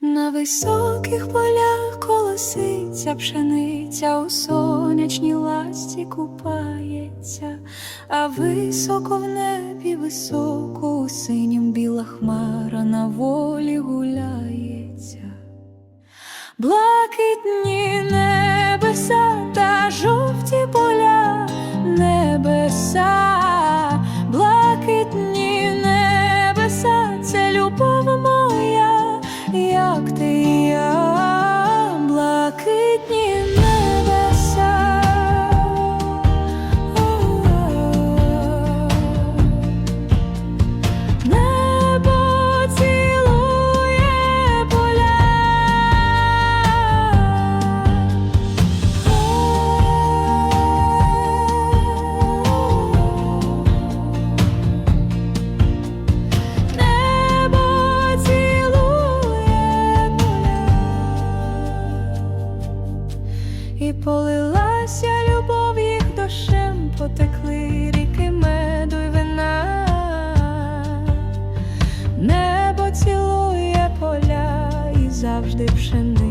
На високих полях колоситься пшениця, у сонячній ласті купається, а високо в небі, високо у синім біла хмара на волі гуляється. Блакитні небеса та жовті поля небеса, як ти завжди пшени.